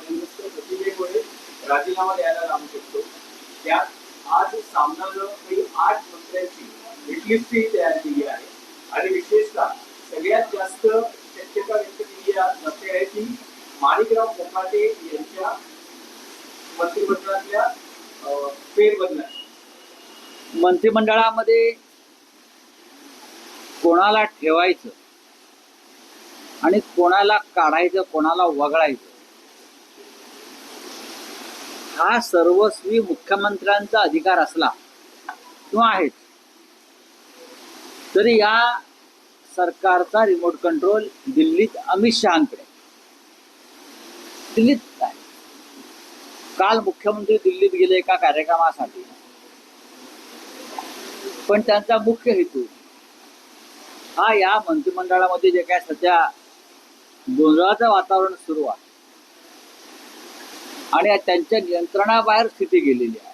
प्रतिमेमुळे राजीनामा द्यायला लागू शकतो. त्यात आज सामनानं काही आठ मंत्र्यांची हिटलिस्टही तयार केली आहे. आणि विशेषतः सगळ्यात जास्त शक्यता व्यक्त केली जाते आहे की माणिकराव कोकाटे यांच्या मंत्रिमंडळातल्या अं, मंत्रिमंडळामध्ये कोणाला ठेवायचं आणि कोणाला काढायचं कोणाला वगळायचं हा सर्वस्वी मुख्यमंत्र्यांचा अधिकार असला किंवा आहेच. तरी या सरकारचा रिमोट कंट्रोल दिल्लीत अमित शहाकडे. दिल्लीत काय? काल मुख्यमंत्री दिल्लीत गेले एका कार्यक्रमासाठी. पण त्यांचा मुख्य हेतू हा या मंत्रिमंडळामध्ये जे काय सध्या गोंधळाचं वातावरण सुरू आहे आणि त्यांच्या नियंत्रणाबाहेर स्थिती गेलेली आहे.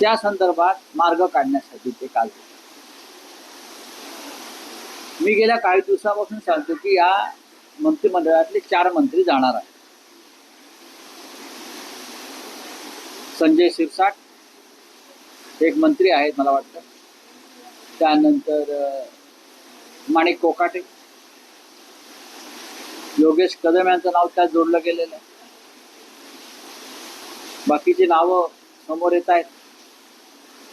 त्या संदर्भात मार्ग काढण्यासाठी ते काल मी गेल्या काही दिवसापासून सांगतो की या मंत्रिमंडळातले चार मंत्री जाणार आहेत. संजय शिरसाट एक मंत्री आहेत मला वाटतं. त्यानंतर माणिक कोकाटे. योगेश कदम यांचं नाव त्यात जोडलं गेलेलं आहे. बाकीची नावं समोर येत आहेत.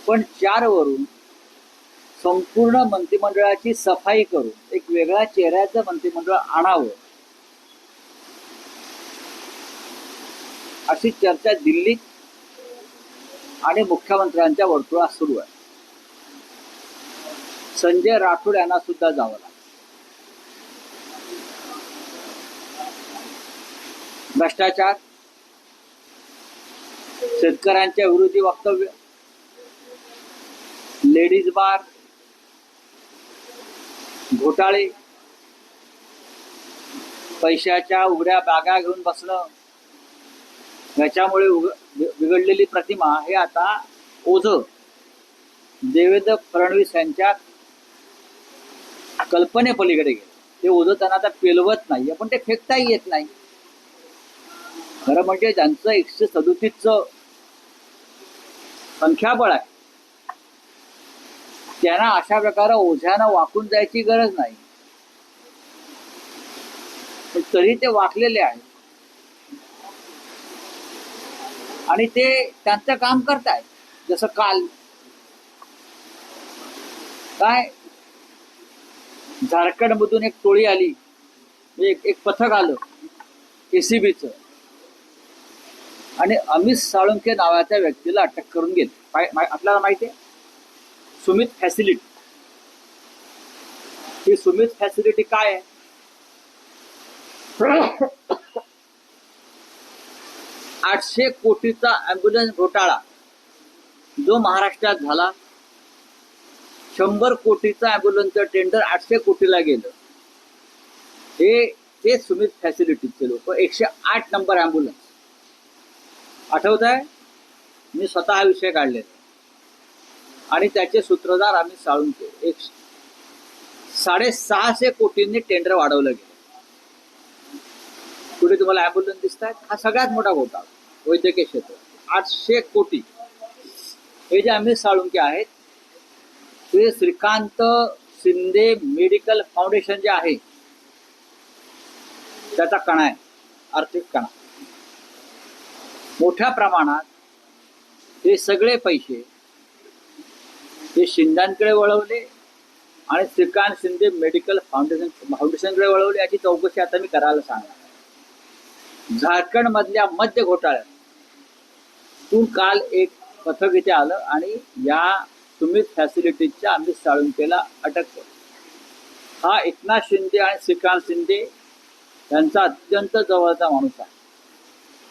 पण चार वरून संपूर्ण मंत्रिमंडळाची सफाई करून एक वेगळ्या चेहऱ्याचं मंत्रिमंडळ आणावं. अशी चर्चा दिल्लीत आणि मुख्यमंत्र्यांच्या वर्तुळात सुरू आहे. संजय राठोड यांना सुद्धा जावं लागतं भ्रष्टाचार शेतकऱ्यांच्या विरोधी वक्तव्य लेडीज बार घोटाळे पैशाच्या उघड्या बागा घेऊन बसणं याच्यामुळे उग बिघडलेली प्रतिमा हे आता ओझ. देवेंद्र फडणवीस यांच्या कल्पनेपलीकडे गेले. ते ओझ त्यांना आता पेलवत नाही पण ते फेकताही येत नाही. खरं म्हणजे ज्यांचं एकशे सदोतीसचं संख्याबळ आहे त्यांना अशा प्रकारे ओझ्यानं वाकून जायची गरज नाही. तरी ते वाकलेले आहेत. आणि ते त्यांचं काम करतायत जसं काल. काय? झारखंड मधून एक टोळी आली एक एक पथक आलं एसीबीचं आणि अमित साळुंखे नावाच्या व्यक्तीला अटक करून गेले. आपल्याला माहिती आहे? सुमित फॅसिलिटी. ही सुमित फॅसिलिटी काय आहे? आठशे कोटीचा अँब्युलन्स घोटाळा. जो महाराष्ट्रात झाला. शंभर कोटीचा अँब्युलन्सचं टेंडर आठशे कोटीला गेलं. हे ते सुमित फॅसिलिटीचे लोक. एकशे आठ नंबर अँब्युलन्स आठवत आहे मी स्वतः हा विषय काढलेला आणि त्याचे सूत्रधार आम्ही साळून केले. एक साडेसहाशे कोटींनी टेंडर वाढवलं गेलं. पुढे तुम्हाला अँब्युलन्स दिसत आहेत हा सगळ्यात मोठा घोटाळा वैद्यकीय क्षेत्र. आठशे कोटी. हे जे आम्ही साळुंके आहेत ते श्रीकांत शिंदे मेडिकल फाउंडेशन जे आहे त्याचा कणा आहे आर्थिक कणा. मोठ्या प्रमाणात हे सगळे पैसे हे शिंद्यांकडे वळवले आणि श्रीकांत शिंदे मेडिकल फाउंडेशन फाउंडेशनकडे वळवले. याची चौकशी आता मी करायला सांगणार झारखंड मधल्या मध्य घोटाळ्यातून काल एक पथक इथे आलं आणि या सुमित फॅसिलिटीजच्या आम्ही साळुंकेला अटक केली. हा एकनाथ शिंदे आणि श्रीकांत शिंदे यांचा अत्यंत जवळचा माणूस आहे.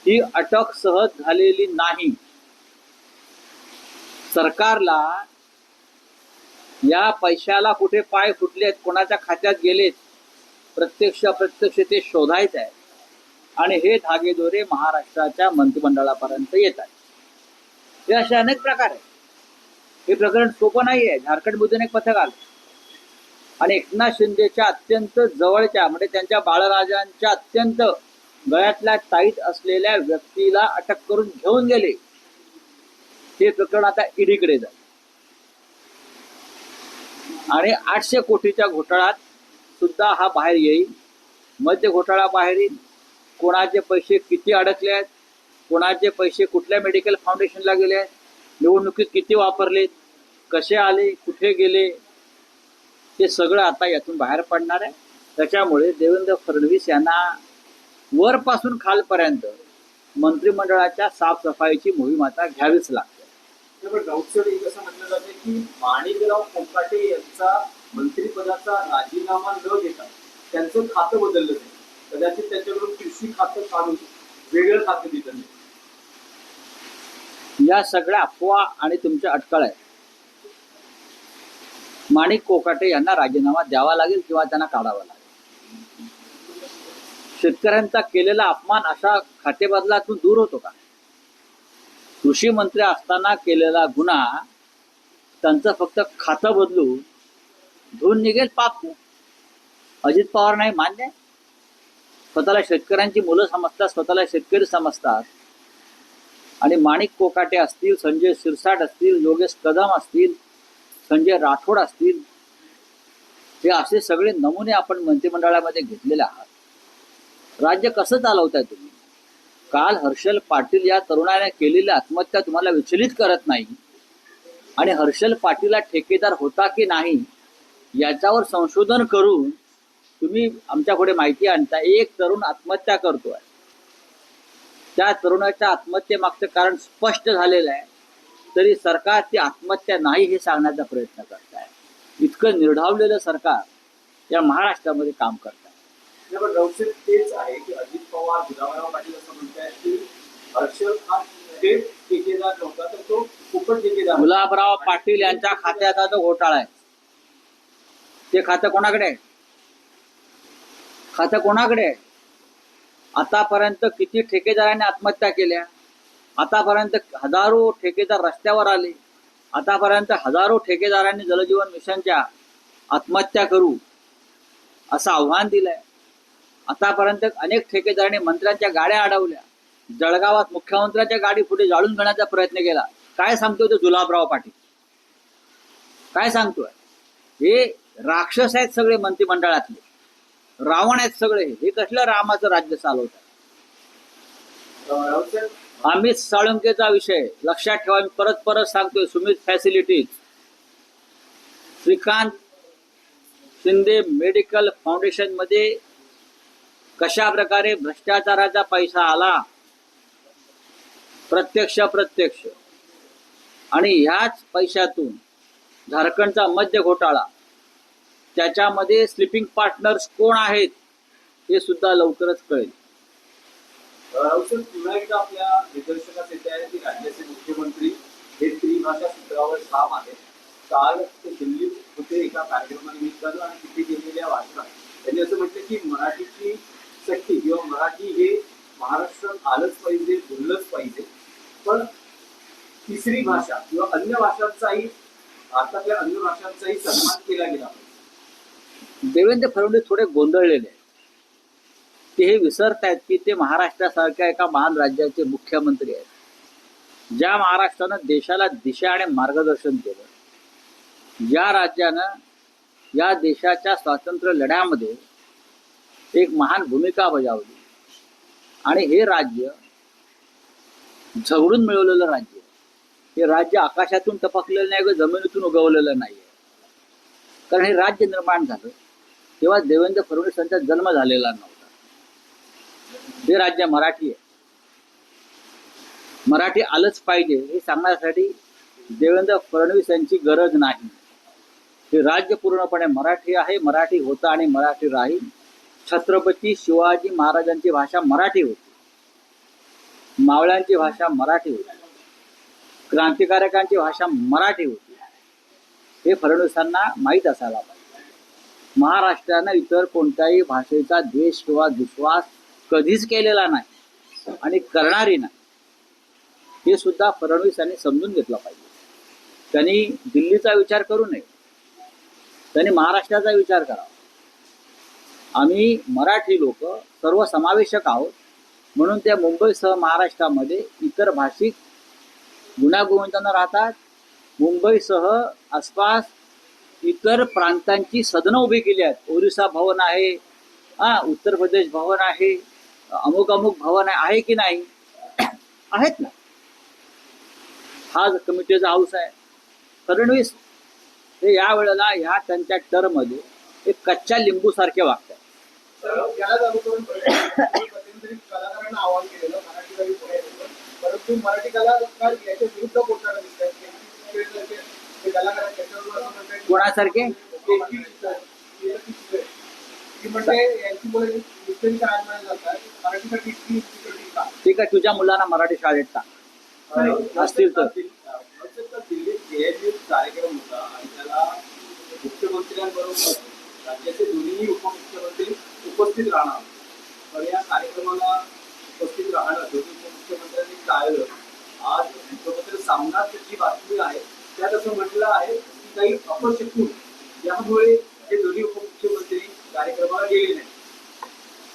ही अटक सहज झालेली नाही. सरकारला या पैशाला कुठे पाय फुटलेत कोणाच्या खात्यात गेलेत प्रत्यक्ष अप्रत्यक्ष ते शोधायचं आहे. आणि हे धागेदोरे महाराष्ट्राच्या मंत्रिमंडळापर्यंत येत हे असे अनेक प्रकार आहेत. हे प्रकरण सोपं नाही आहे झारखंडमधून एक पथक आलं. आणि एकनाथ शिंदेच्या अत्यंत जवळच्या म्हणजे त्यांच्या बाळराजांच्या अत्यंत गळ्यातल्या ताईत असलेल्या व्यक्तीला अटक करून घेऊन गेले. हे प्रकरण आता ईडीकडे जाईल. आणि आठशे कोटीच्या घोटाळ्यात सुद्धा हा बाहेर येईल. मध्य घोटाळा बाहेर येईल. कोणाचे पैसे किती अडकले आहेत? कोणाचे पैसे कुठल्या मेडिकल फाउंडेशनला गेले आहेत? निवडणुकीत किती वापरलेत कसे आले? कुठे गेले? ते सगळं आता यातून बाहेर पडणार आहे. त्याच्यामुळे देवेंद्र फडणवीस यांना वरपासून खालपर्यंत मंत्रिमंडळाच्या साफसफाईची मोहीम आता घ्यावीच लागते. असं म्हटलं जाते की माणिकराव कोकाटे यांचा मंत्रिपदाचा राजीनामा न घेता त्यांचं खातं बदललं नाही कदाचित त्यांच्याकडून कृषी खातं काढून वेगळं खातं दिलं या सगळ्या अफवा आणि तुमच्या अटकळ आहेत. माणिक कोकाटे यांना राजीनामा द्यावा लागेल किंवा त्यांना काढावा लागेल? शेतकऱ्यांचा केलेला अपमान अशा खातेबदलातून दूर होतो का? कृषी मंत्री असताना केलेला गुन्हा त्यांचं फक्त खातं बदलून धुवून निघेल पाप अजित पवार नाही मान्य स्वतःला शेतकऱ्यांची मुलं समजतात स्वतःला शेतकरी समजतात. आणि माणिक कोकाटे असतील संजय शिरसाट असतील योगेश कदम असतील संजय राठोड असतील हे असे सगळे नमुने आपण मंत्रिमंडळामध्ये घेतलेले आहात. राज्य कसं चालवताय तुम्ही? काल हर्षल पाटील या तरुणाने केलेली आत्महत्या तुम्हाला विचलित करत नाही? आणि हर्षल पाटीलला ठेकेदार होता की नाही याच्यावर संशोधन करून तुम्ही आमच्याकडे माहिती आणता. एक तरुण आत्महत्या करतोय. त्या तरुणाच्या आत्महत्येमागचं कारण स्पष्ट झालेलं आहे. तरी सरकार ती आत्महत्या नाही हे सांगण्याचा प्रयत्न करत आहे इतकं निर्ढावलेलं सरकार या महाराष्ट्रामध्ये काम करत तेच आहे की अजित पवार गुलाबराव पाटील असं म्हणतायत की हर्षल हा थेट ठेकेदार नव्हता तर तो फुकट ठेकेदार गुलाबराव पाटील यांच्या खात्याचा जो घोटाळा आहे. ते खातं कोणाकडे आहे? खातं कोणाकडे आहे? आतापर्यंत किती ठेकेदारांनी आत्महत्या केल्या? आतापर्यंत हजारो ठेकेदार रस्त्यावर आले. आतापर्यंत हजारो ठेकेदारांनी जलजीवन मिशनच्या आत्महत्या करू असं आव्हान दिलंय. आतापर्यंत अनेक ठेकेदारांनी मंत्र्यांच्या गाड्या अडवल्या. जळगावात मुख्यमंत्र्यांच्या गाडी पुढे जाळून घेण्याचा प्रयत्न केला. काय सांगतोय तो जुलाबराव पाटील? काय सांगतोय? हे राक्षस आहेत सगळे मंत्रिमंडळातले. रावण आहेत सगळे. हे कसलं रामाचं राज्य चालवत अमित साळुंकेचा विषय लक्षात ठेवा. मी परत परत सांगतोय सुमित फॅसिलिटीज. श्रीकांत शिंदे मेडिकल फाउंडेशनमध्ये कशा प्रकारे भ्रष्टाचाराचा पैसा आला? प्रत्यक्ष प्रत्यक्ष आणि ह्याच पैशातून झारखंडचा मध्य घोटाळा. त्याच्यामध्ये स्लिपिंग पार्टनर्स कोण आहेत हे सुद्धा लवकरच कळेल. पुन्हा एकदा आपल्या निदर्शनास येते आहे की राज्याचे मुख्यमंत्री हे त्रिभाषा सूत्रावर ठाम आहेत. काल ते दिल्लीत होते एका कार्यक्रमानिमित्तानं आणि तिथे गेलेल्या वाचनात त्यांनी असं म्हटलं की मराठीची सक्ती किंवा मराठी हे महाराष्ट्रात आलंच पाहिजे बोललंच पाहिजे. पण तिसरी भाषा किंवा अन्य भाषांचाही भारतातल्या अन्य भाषांचाही सन्मान केला गेला देवेंद्र फडणवीस थोडे गोंधळलेले आहेत. ते हे विसरतायत की ते महाराष्ट्रासारख्या एका महान राज्याचे मुख्यमंत्री आहेत. ज्या महाराष्ट्रानं देशाला दिशा आणि मार्गदर्शन केलं. या राज्यानं या देशाच्या स्वातंत्र्य लढ्यामध्ये एक महान भूमिका बजावली. आणि हे राज्य झगडून मिळवलेलं राज्य. हे राज्य आकाशातून टपकलेलं नाही किंवा जमिनीतून उगवलेलं नाही कारण हे राज्य निर्माण झालं. तेव्हा देवेंद्र फडणवीस यांचा जन्म झालेला नव्हता. हे राज्य मराठी आहे. मराठी आलंच पाहिजे हे सांगण्यासाठी देवेंद्र फडणवीस यांची गरज नाही. हे राज्य पूर्णपणे मराठी आहे मराठी होतं आणि मराठी राहील. छत्रपती शिवाजी महाराजांची भाषा मराठी होती. मावळ्यांची भाषा मराठी होती. क्रांतिकारकांची भाषा मराठी होती. हे फडणवीसांना माहीत असायला पाहिजे. महाराष्ट्रानं इतर कोणत्याही भाषेचा द्वेष किंवा विश्वास कधीच केलेला नाही आणि करणारी नाही. हे सुद्धा फडणवीस यांनी समजून घेतलं पाहिजे. त्यांनी दिल्लीचा विचार करू नये. त्यांनी महाराष्ट्राचा विचार करावा. आम्ही मराठी लोक सर्व समावेशक आहोत. म्हणून त्या मुंबईसह महाराष्ट्रामध्ये इतर भाषिक गुण्यागोविंदांना राहतात. मुंबईसह आसपास इतर प्रांतांची सदनं उभी केली आहेत. ओरिसा भवन आहे हा उत्तर प्रदेश भवन आहे अमुक अमुक भवन आहे की नाही? आहेत ना. हा कमिटीचा हाऊस आहे. फडणवीस हे या वेळेला ह्या त्यांच्या टर्ममध्ये एक कच्च्या लिंबूसारखे वागतात. तर यालाच कलाकारांना आवाहन केलेलं मराठी कवी पुढे परंतु मराठी कलाकार याच्या विरुद्ध बोलताना दिसतात कलाकार कोणासारखे? आहे, म्हणते मराठीसाठी ठीक आहे तुझ्या मुलांना मराठी शाळेत टाक. असतील तर. दिल्लीत कार्यक्रम होता आणि त्याला मुख्यमंत्र्यांबरोबर राज्याचे दोन्ही उपमुख्यमंत्री उपस्थित राहणार. पण या कार्यक्रमाला उपस्थित राहणं दोन्ही उपमुख्यमंत्र्यांनी टाळलं. आज मुख्यमंत्री सामनात जी बातमी आहे त्यात असं म्हटलं आहे की काही अपशकून यामुळे हे दोन्ही उपमुख्यमंत्री कार्यक्रमाला गेले नाही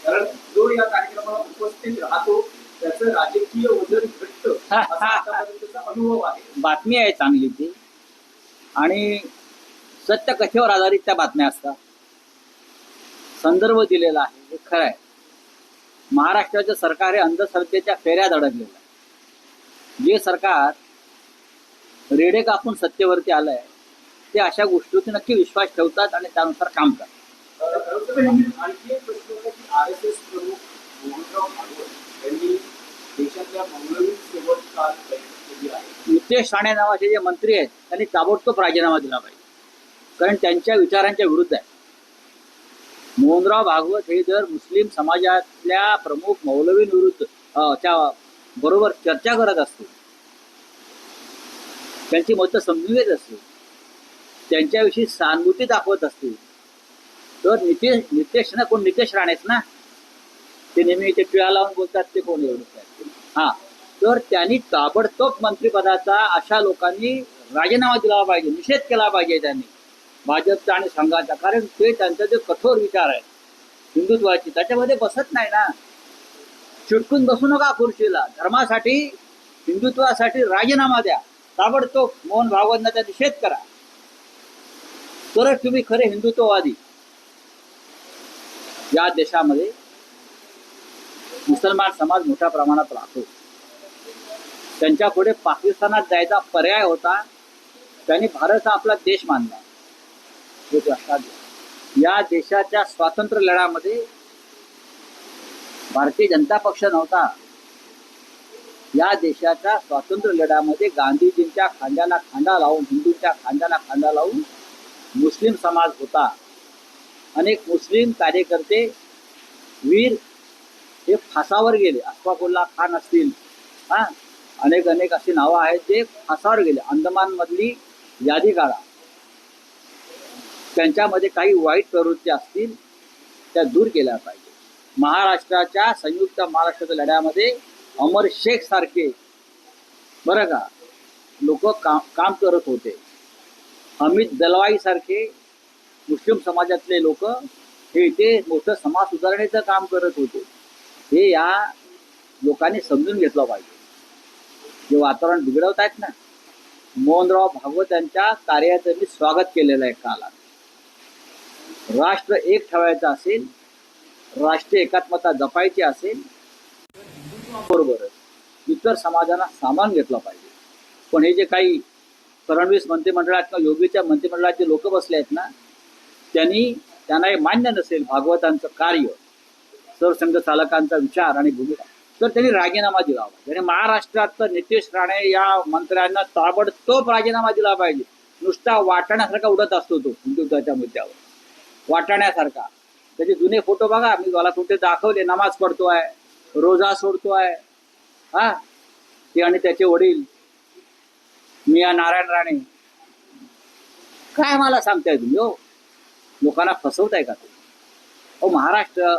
कारण जो या कार्यक्रमाला उपस्थित राहतो त्याचं राजकीय वजन घट्ट अनुभव आहे. बातमी आहे चांगली ती. आणि सत्य कथेवर आधारित त्या बातम्या असतात. संदर्भ दिलेला आहे हे खरं आहे. महाराष्ट्राचं सरकार हे अंधश्रद्धेच्या फेऱ्यात अडकलेलं आहे. जे सरकार रेडे कापून सत्तेवरती आलं आहे ते अशा गोष्टीवरती नक्की विश्वास ठेवतात आणि त्यानुसार काम करतात. आणखी एक प्रश्न होता की आर एस एस प्रमुख मोहनराव भागवत यांनी देशातल्या मंगळवीर काल केली आहे नितेश राणे नावाचे जे मंत्री आहेत त्यांनी ताबडतोब राजीनामा दिला पाहिजे. कारण त्यांच्या विचारांच्या विरुद्ध आहे. मोहनराव भागवत हे जर मुस्लिम समाजातल्या प्रमुख मौलवींविरुद्ध च्या बरोबर चर्चा करत असतील त्यांची मतं समजून घेत असते त्यांच्याविषयी सहानुभूती दाखवत असतील तर नितेश नितेश ना कोण नितेश राणेच ना? ते नेहमी ते टिळा लावून बोलतात ते कोण एवढे हा तर त्यांनी ताबडतोब मंत्रिपदाचा अशा लोकांनी राजीनामा दिला पाहिजे निषेध केला पाहिजे त्यांनी. भाजपचा आणि संघाचा. कारण ते त्यांचा जे कठोर विचार आहे हिंदुत्वाची त्याच्यामध्ये बसत नाही ना. चुटकून बसू नका खुर्चीला. धर्मासाठी हिंदुत्वासाठी राजीनामा द्या. ताबडतोब मोहन भागवतांचा निषेध करा. तरच तुम्ही खरे हिंदुत्ववादी. या देशामध्ये मुसलमान समाज मोठ्या प्रमाणात राहतो. त्यांच्या पुढे पाकिस्तानात जायचा पर्याय होता. त्यांनी भारत हा आपला देश मानला. हे लक्षात घ्या. या देशाच्या स्वातंत्र्य लढ्यामध्ये भारतीय जनता पक्ष नव्हता. या देशाच्या स्वातंत्र्य लढ्यामध्ये गांधीजींच्या खांद्याला खांदा लावून हिंदूंच्या खांद्याला खांदा लावून मुस्लिम समाज होता. अनेक मुस्लिम कार्यकर्ते वीर हे फासावर गेले. अस्फाकुल्ला खान असतील हा अनेक अनेक अशी नावं आहेत जे फासावर गेले. अंदमान मधली यादी काढा. त्यांच्यामध्ये काही वाईट प्रवृत्ती असतील त्या दूर केल्या पाहिजे. महाराष्ट्राच्या संयुक्त महाराष्ट्राच्या लढ्यामध्ये अमर शेख सारखे बरं का लोक काम काम करत होते. अमित दलवाई सारखे मुस्लिम समाजातले लोक हे इथे मोठं समाज सुधारणेचं काम करत होते. हे या लोकांनी समजून घेतलं पाहिजे. जे वातावरण बिघडवत आहेत ना मोहनराव भागवत यांच्या कार्याचं मी स्वागत केलेलं आहे काल. राष्ट्र एक ठेवायचं असेल राष्ट्रीय एकात्मता जपायची असेल बरोबरच इतर समाजाला सामान घेतला पाहिजे. पण हे जे काही फडणवीस मंत्रिमंडळात किंवा योगीच्या मंत्रिमंडळात जे लोक बसले आहेत ना त्यांनी त्यांना हे मान्य नसेल भागवतांचं कार्य सरसंघ चालकांचा विचार आणि भूमिका तर त्यांनी राजीनामा दिला पाहिजे. आणि महाराष्ट्रात तर नितेश राणे या मंत्र्यांना ताबडतोब राजीनामा दिला पाहिजे. नुसता वाटण्यासारखा उडत असतो तो हिंदुत्वाच्या मुद्द्यावर. वाटाण्यासारखा. त्याचे जुने फोटो बघा. मी मला कुठे दाखवले नमाज पडतोय रोजा सोडतोय. हा? ते आणि त्याचे वडील मिया नारायण राणे. काय मला सांगताय तुम्ही हो? लोकांना फसवताय का तुम्ही? अहो महाराष्ट्र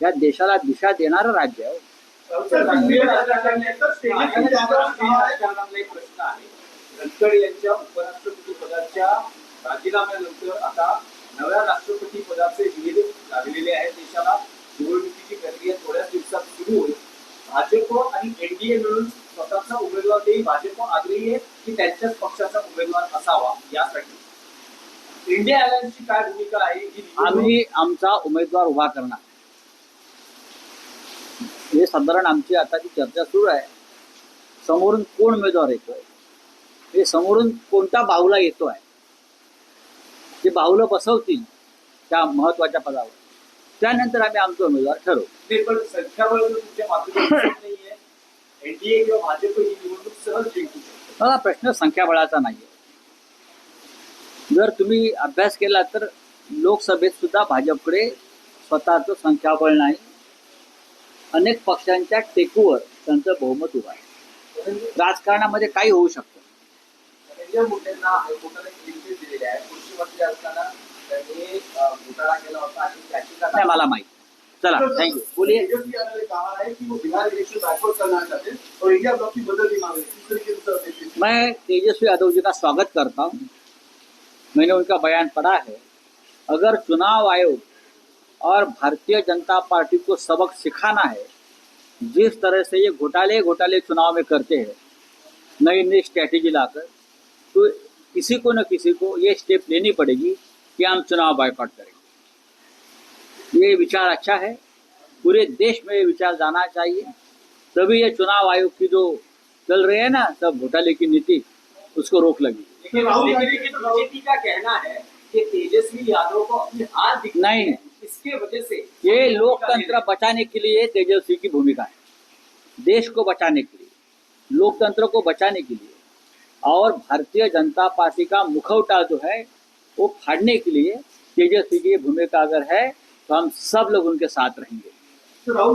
या देशाला दिशा देणारं राज्य आहे हो. राजीनाम्यानंतर आता नव्या राष्ट्रपती पदाचे विविध लागलेले आहेत देशाला. निवडणुकीची प्रक्रिया थोड्याच दिवसात सुरू होईल. भाजप आणि एनडीए मिळून स्वतःचा उमेदवार देईल. भाजप आग्रही आहे की त्यांच्याच पक्षाचा उमेदवार असावा यासाठी. इंडिया अलायन्सची काय भूमिका आहे? आम्ही आमचा उमेदवार उभा करणार. हे साधारण आमची आता जी चर्चा सुरू आहे समोरून कोण उमेदवार येतोय? हे समोरून कोणता बाहुला येतोय? जे बाहुलं बसवतील त्या महत्त्वाच्या पदावर. त्यानंतर आम्ही आमचा उमेदवार ठरवू. नाही, पण संख्याबळ जर तुमच्या मातृभूमीत नाहीये. एनडीए किंवा भाजप निवडणूक सहज जिंकू शकतो. मला प्रश्न संख्याबळाचा नाही जर तुम्ही अभ्यास केला तर लोकसभेत सुद्धा भाजपकडे स्वतःचं संख्याबळ नाही. अनेक पक्षांच्या टेकूवर त्यांचं बहुमत उभं आहे. राजकारणामध्ये काही होऊ शकतं. मला माहिती चला थँक्यू बोलिए? मैं तेजस्वी यादव जी का स्वागत करता हूँ। मैंने उनका बयान पढ़ा है। अगर चुनाव आयोग और भारतीय जनता पार्टी को सबक सिखाना है, जिस तरह से ये घोटाले घोटाले चुनाव में करते हैं नई नई स्ट्रैटेजी लाकर तो किसी को न किसी को ये स्टेप लेनी पड़ेगी कि हम चुनाव बायकॉट करेंगे। ये विचार अच्छा है। पूरे देश में ये विचार जाना चाहिए। तभी ये चुनाव आयोग की जो चल रही है ना सब घोटाले की नीति उसको रोक लगी। लेकिन बीजेपी का कहना है कि तेजस्वी यादव को अपनी हार दिख नहीं। इसके वजह से ये लोकतंत्र बचाने के लिए तेजस्वी की भूमिका है। देश को बचाने के लिए लोकतंत्र को बचाने के लिए। और भारतीय जनता पार्टी का मुखौटा जो है वो फाड़ने के लिए तेजस्वी की भूमिका अगर है तो हम सब लोग उनके साथ रहेंगे। तो